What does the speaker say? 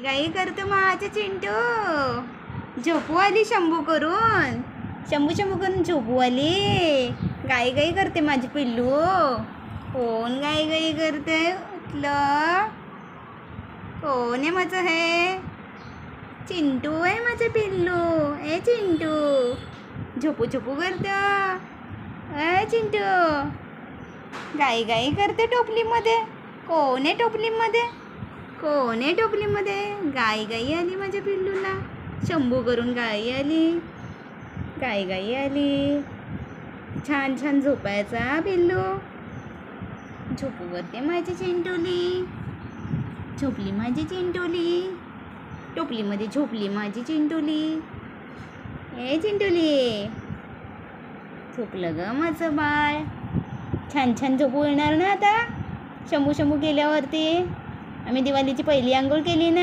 गाई करतो माझं चिंटू. झोपू आली शंभू करून. शंभू शंभू करून झोपू आली गाई गाई करते माझी पिल्लू. कोण गाई गाई करते उठलं? कोण आहे माझं हे? चिंटू आहे माझं पिल्लू. ए चिंटू. झोपू झोपू करतो. ए चिंटू. गाई गाई करते टोपलीमध्ये. कोण आहे टोपलीमध्ये? कोण आहे टोपलीमध्ये? गाई गाई आली माझ्या पिल्लूला. शंभू करून गाई आली. गाई गाई आली. छान छान झोपायचा पिल्लू. झोपू करते माझी चेंडोली झोपली माझी चिंटोली. टोपलीमध्ये झोपली माझी चिंटोली. ए चिंटोली. झोपलं ग माझं बाळ. छान छान झोपू येणार ना आता? शंभू शंभू गेल्यावरती. आम्ही दिवाळीची पहिली आंघोळ केली ना.